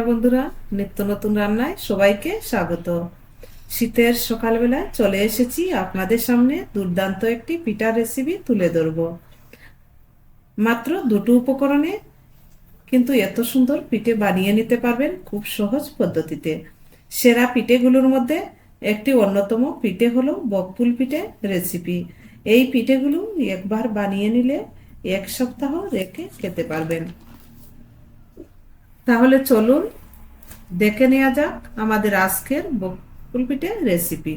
নমস্কার বন্ধুরা, নিত্য নতুন রান্নায় সবাইকে স্বাগত। শীতের সকালবেলায় চলে এসেছি আপনাদের সামনে দুর্দান্ত একটি পিঠার রেসিপি তুলে ধরব। মাত্র দুটো উপকরণে কিন্তু এত সুন্দর পিঠে বানিয়ে নিতে পারবেন খুব সহজ পদ্ধতিতে। সেরা পিঠেগুলোর মধ্যে একটি অন্যতম পিঠে হলো বকফুল পিঠে রেসিপি এই পিঠেগুলো একবার বানিয়ে নিলে এক সপ্তাহ রেখে খেতে পারবেন। তাহলে চলুন দেখে নেওয়া যাক আমাদের আজকের বকফুল পিঠে রেসিপি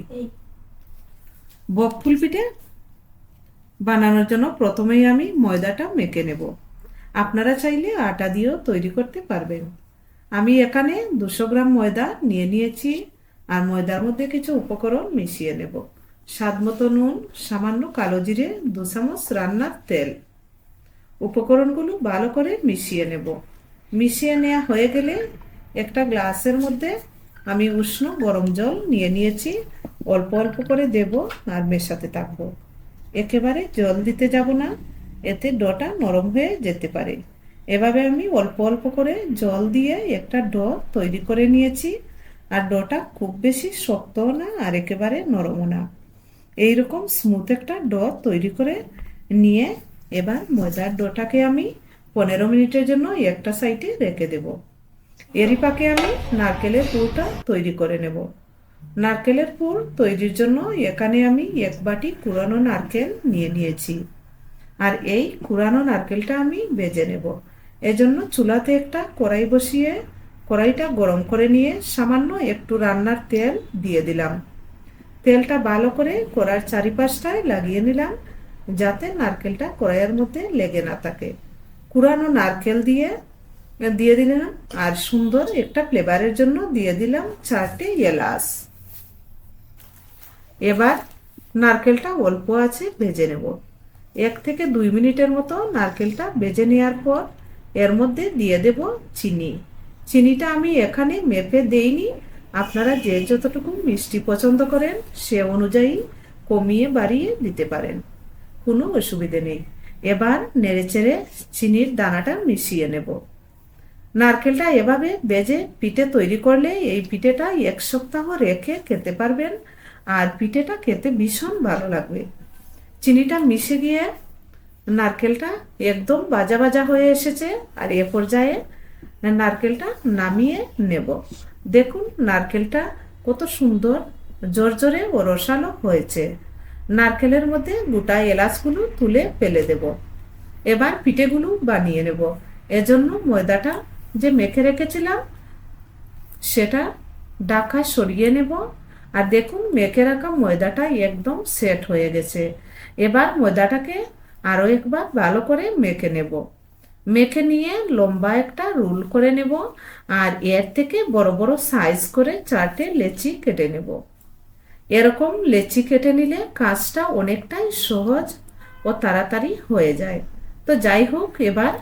বকফুল পিঠে বানানোর জন্য প্রথমেই আমি ময়দাটা মেখে নেব। আপনারা চাইলে আটা দিয়েও তৈরি করতে পারবেন। আমি এখানে দুশো গ্রাম ময়দা নিয়ে নিয়েছি আর ময়দার মধ্যে কিছু উপকরণ মিশিয়ে নেব। স্বাদ মতো নুন সামান্য কালো জিরে দু চামচ রান্নার তেল। উপকরণগুলো ভালো করে মিশিয়ে নেব। মিশিয়ে নেওয়া হয়ে গেলে একটা গ্লাসের মধ্যে আমি উষ্ণ গরম জল নিয়ে নিয়েছি। অল্প অল্প করে দেব আর মেশাতে থাকব। একেবারে জল দিতে যাব না, এতে ডটা নরম হয়ে যেতে পারে। এভাবে আমি অল্প অল্প করে জল দিয়ে একটা ড তৈরি করে নিয়েছি। আর ডটা খুব বেশি শক্তও না আর একেবারে নরমও না। এইরকম স্মুথ একটা ড তৈরি করে নিয়ে এবার ময়দার ডটাকে আমি পনেরো মিনিটের জন্য একটা সাইডে রেখে দেব। এরই পাকে আমি নারকেলের পুরটা তৈরি করে নেব। নারকেলের পুর তৈরির জন্য এখানে আমি এক বাটি কুড়ানো নারকেল নিয়ে নিয়েছি। আর এই কুড়ানো নারকেলটা আমি বেজে নেব। এজন্য চুলাতে একটা কড়াই বসিয়ে কড়াইটা গরম করে নিয়ে সামান্য একটু রান্নার তেল দিয়ে দিলাম। তেলটা ভালো করে কড়ার চারিপাশটায় লাগিয়ে নিলাম, যাতে নারকেলটা কড়াইয়ের মধ্যে লেগে না থাকে। কুড়ানো নারকেল দিয়ে দিয়ে দিলাম। আর সুন্দর একটা ফ্লেভারের জন্য দিয়ে দিলাম চারটে এলাচ। এবার নারকেলটা অল্প আছে, ভেজে নেব। এক থেকে দুই মিনিটের মতো নারকেলটা ভেজে নেওয়ার পর এর মধ্যে দিয়ে দেব চিনি। চিনিটা আমি এখানে মেপে দেইনি। আপনারা যে যতটুকু মিষ্টি পছন্দ করেন, সে অনুযায়ী কমিয়ে বাড়িয়ে দিতে পারেন। কোনো অসুবিধে নেই। এবার নেড়েচেড়ে চিনির দানাটা মিশিয়ে নেব। নারকেলটা এভাবে বেজে পিঠে তৈরি করলে এই পিঠেটা এক সপ্তাহ রেখে খেতে পারবেন আর পিঠেটা খেতে ভীষণ ভালো লাগবে। চিনিটা মিশে গিয়ে নারকেলটা একদম বাজা বাজা হয়ে এসেছে আর এ পর্যায়ে নারকেলটা নামিয়ে নেব। দেখুন নারকেলটা কত সুন্দর জোর জোরে ও রসালো হয়েছে। নারকেলের মধ্যে গোটা এলাচগুলো তুলে ফেলে দেব। এবার পিঠেগুলো বানিয়ে নেব। এজন্য ময়দাটা যে মেখে রেখেছিলাম, সেটা ডাকা সরিয়ে নেব। আর দেখুন, মেখে রাখা ময়দাটা একদম সেট হয়ে গেছে। এবার ময়দাটাকে আরও একবার ভালো করে মেখে নেব। মেখে নিয়ে লম্বা একটা রোল করে নেব। আর এর থেকে বড় বড় সাইজ করে চারটে লেচি কেটে নেব। এরকম লেচি কেটে নিলে কাজটা অনেকটাই সহজ ও তাড়াতাড়ি হয়ে যায়। তো যাই হোক, এবার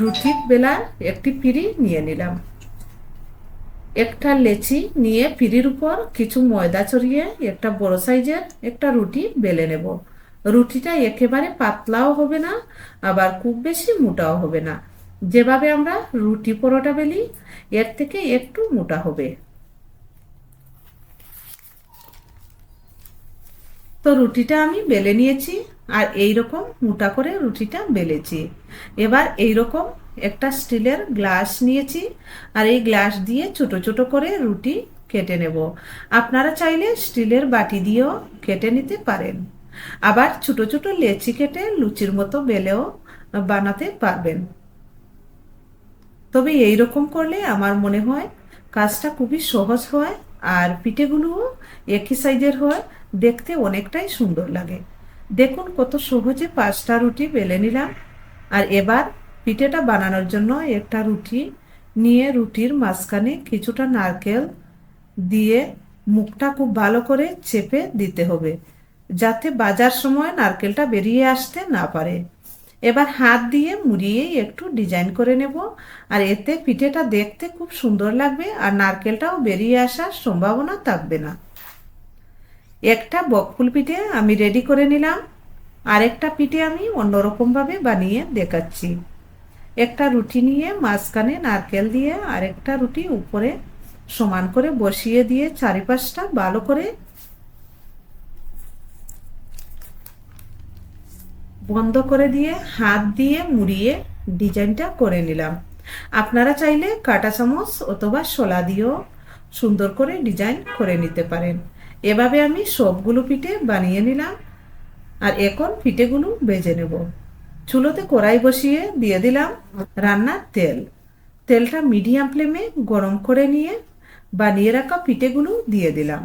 রুটির বেলার একটি পিড়ি নিয়ে নিলাম। একটা লেচি নিয়ে পিড়ির উপর কিছু ময়দা চড়িয়ে একটা বড় সাইজের একটা রুটি বেলে নেব। রুটিটা একেবারে পাতলাও হবে না, আবার খুব বেশি মোটাও হবে না। যেভাবে আমরা রুটি পরোটা বেলি, এর থেকে একটু মোটা হবে। তো রুটিটা আমি বেলে নিয়েছি, আর এই রকম মোটা করে রুটিটা বেলেছি। এবার এই রকম একটা স্টিলের গ্লাস নিয়েছি, আর এই গ্লাস দিয়ে ছোট ছোট করে রুটি কেটে নেব। আপনারা চাইলে স্টিলের বাটি দিয়েও কেটে নিতে পারেন। আবার ছোট ছোট লেচি কেটে লুচির মতো বেলেও বানাতে পারবেন। তবে এই রকম করলে আমার মনে হয় কাজটা খুবই সহজ হয় আর পিঠেগুলোও একই সাইজের হয়, দেখতে অনেকটাই সুন্দর লাগে। দেখুন কত সহজে পাঁচটা রুটি বেলে নিলাম। আর এবার পিঠেটা বানানোর জন্য একটা রুটি নিয়ে রুটির মাঝখানে কিছুটা নারকেল দিয়ে মুখটা খুব ভালো করে চেপে দিতে হবে, যাতে বাজার সময় নারকেলটা বেরিয়ে আসতে না পারে। এবার হাত দিয়ে মুড়িয়ে একটু ডিজাইন করে নেব। আর এতে পিঠেটা দেখতে খুব সুন্দর লাগবে আর নারকেলটাও বেরিয়ে আসার সম্ভাবনা থাকবে না। একটা বকফুল পিঠে আমি রেডি করে নিলাম। আরেকটা পিঠে আমি অন্যরকমভাবে বানিয়ে দেখাচ্ছি। একটা রুটি নিয়ে মাঝখানে নারকেল দিয়ে আর একটা রুটি উপরে সমান করে বসিয়ে দিয়ে চারিপাশটা ভালো করে বন্ধ করে দিয়ে, হাত দিয়ে মুড়িয়ে ডিজাইনটা করে নিলাম। আপনারা চাইলে কাঁটা চামচ অথবা শোলা দিয়েও সুন্দর করে ডিজাইন করে নিতে পারেন। এভাবে আমি সবগুলো পিঠে বানিয়ে নিলাম আর এখন পিঠেগুলো বেজে নেব। চুলোতে কড়াই বসিয়ে দিয়ে দিলাম রান্নার তেল। তেলটা মিডিয়াম ফ্লেমে গরম করে নিয়ে বানিয়ে রাখা পিঠেগুলো দিয়ে দিলাম।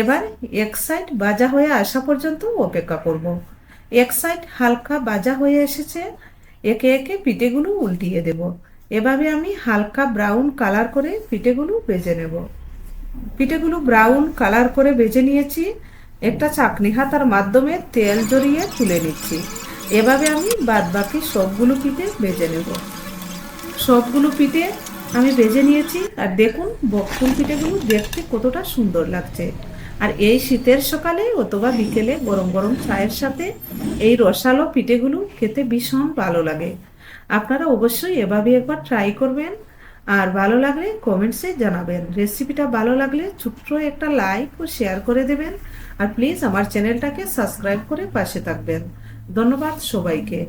এবার এক সাইড ভাজা হয়ে আসা পর্যন্ত অপেক্ষা করব। এক সাইড হালকা বাজা হয়ে এসেছে, একে একে পিঠেগুলো উল্টিয়ে দেব। এভাবে আমি হালকা ব্রাউন কালার করে পিঠেগুলো বেজে নেব। পিঠেগুলো ব্রাউন কালার করে বেজে নিয়েছি, একটা চাকনি হাতার মাধ্যমে তেল জড়িয়ে তুলে নিচ্ছি। এভাবে আমি বাদ বাকি সবগুলো পিঠে বেজে নেব। সবগুলো পিঠে আমি বেজে নিয়েছি, আর দেখুন বকফুল পিঠেগুলো দেখতে কতটা সুন্দর লাগছে। আর এই শীতের সকালে অথবা বিকেলে গরম গরম চায়ের সাথে এই রসালো পিঠেগুলো খেতে ভীষণ ভালো লাগে। আপনারা অবশ্যই এভাবে একবার ট্রাই করবেন। আর ভালো লাগলে কমেন্টসে জানাবেন। রেসিপিটা ভালো লাগলে ছোট্ট একটা লাইক ও শেয়ার করে দেবেন। আর প্লিজ আমার চ্যানেলটাকে সাবস্ক্রাইব করে পাশে থাকবেন। ধন্যবাদ সবাইকে।